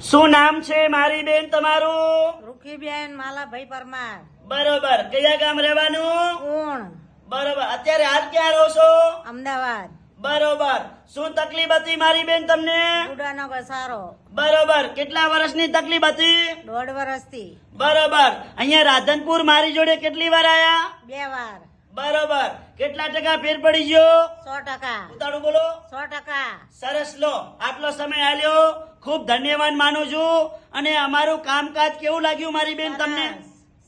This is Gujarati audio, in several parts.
શું નામ છે મારી બેન તમારું? રૂખીબેન માલાભાઈ પરમાર. બરોબર. કયા ગામ રહેવાનું? ઉણ બરોબર. અત્યારે હાલ ક્યાં રહો છો? અમદાવાદ. બરોબર. શું તકલીફ હતી મારી બેન તમને? ઉડાનો ઘસારો બરોબર. કેટલા વર્ષની તકલીફ હતી? દોઢ વર્ષથી. બરોબર. અહીંયા રાધનપુર મારી જોડે કેટલી વાર આયા? બે વાર. બરોબર. કેટલા ટકા ફેર પડી ગયો? સો ટકા. ઉતાળું બોલો. સો ટકા. સરસ લો. આટલો સમય આલ્યો. ખૂબ ધન્યવાદ માનું છું અને અમારું કામકાજ કેવું લાગ્યું મારી બેન તમને?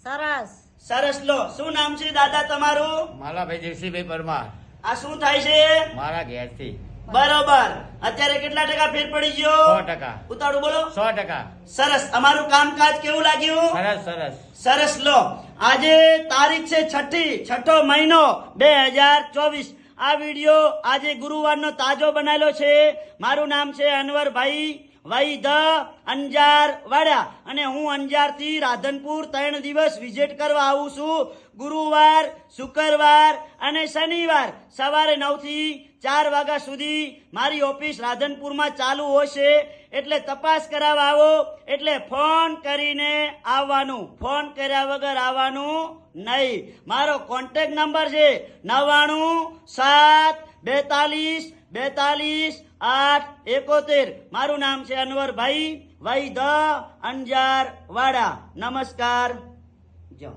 સરસ. સરસ. લો શું નામ છે દાદા તમારું? માલાભાઈ દેવસીભાઈ પરમાર. આ શું થાય છે? મારા ઘેરથી. બરોબર. અત્યારે કેટલા ટકા ફેર પડી સો ટકા. ઉતાળું બોલો. સો ટકા. સરસ. અમારું કામકાજ કેવું લાગ્યું? સરસ સરસ. સરસ. લો આજે તારીખ છે છઠ્ઠી છઠ્ઠો મહિનો બે હજાર ચોવીસ. આ વીડિયો આજે ગુરુવારનો તાજો બનાવેલો છે. મારું નામ છે અનવરભાઈ વૈ ધ અંજાર વાડા અને હું અંજારથી રાધનપુર ત્રણ દિવસ વિઝિટ કરવા આવું છું. ગુરુવાર, શુક્રવાર અને શનિવાર સવારે નવથી ચાર વાગ્યા સુધી મારી ઓફિસ રાધનપુરમાં ચાલુ હશે. એટલે તપાસ કરાવવા આવો. એટલે ફોન કરીને આવવાનું. ફોન કર્યા વગર આવવાનું નહીં. મારો કોન્ટેક્ટ નંબર છે નવ્વાણું સાત બેતાલીસ બેતાલીસ આઠ એકોતેર. મારું નામ છે અનવરભાઈ વૈ ધ અંજાર વાડા નમસ્કાર જો